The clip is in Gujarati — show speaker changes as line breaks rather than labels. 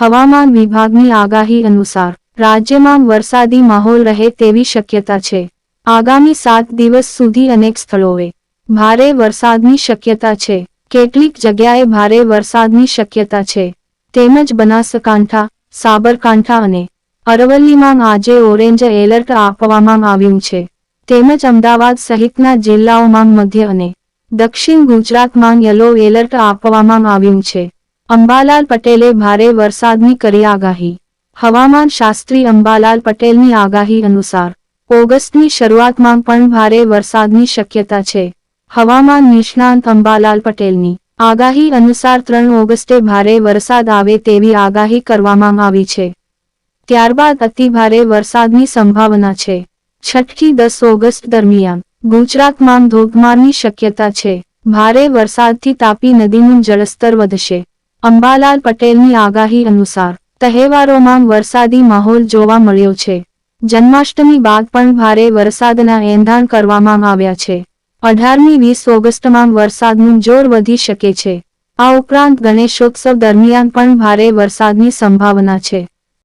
હવામાન વિભાગની આગાહી અનુસાર રાજ્યમાં વરસાદી માહોલ રહે તેવી શક્યતા છે. આગામી સાત દિવસ સુધી અનેક સ્થળોએ ભારે વરસાદની શક્યતા છે. કેટલીક જગ્યાએ ભારે વરસાદની શક્યતા છે. તેમજ બનાસકાંઠા, સાબરકાંઠા અને અરવલ્લીમાં આજે ઓરેન્જ એલર્ટ આપવામાં આવ્યું છે. તેમજ અમદાવાદ સહિતના જિલ્લાઓમાં મધ્ય અને દક્ષિણ ગુજરાતમાં યલો એલર્ટ આપવામાં આવ્યું છે. અંબાલાલ પટેલે ભારે વરસાદની કરી આગાહી. હવામાન શાસ્ત્રી અંબાલાલ પટેલની આગાહી અનુસાર, ઓગસ્ટની શરૂઆતમાં પણ ભારે વરસાદની શક્યતા છે. હવામાન નિષ્ણાંત અંબાલાલ પટેલની આગાહી અનુસાર ત્રણ ઓગસ્ટે ભારે વરસાદ આવે તેવી આગાહી કરવામાં આવી છે. ત્યારબાદ અતિભારે વરસાદની સંભાવના છે. છઠથી દસ ઓગસ્ટ દરમિયાન, ગુજરાતમાં ધોધમારની શક્યતા છે. ભારે વરસાદથી તાપી નદીનું જળસ્તર વધશે. અંબાલાલ પટેલની આગાહી અનુસાર, તહેવારોમાં વરસાદી માહોલ જોવા મળ્યો છે. જન્માષ્ટમી બાદ પણ ભારે વરસાદના એંધાણ કરવામાં આવ્યા છે. અઢારમી વીસ ઓગસ્ટમાં વરસાદનું જોર વધી શકે છે. આ ઉપરાંત ગણેશોત્સવ દરમિયાન પણ ભારે વરસાદની સંભાવના છે.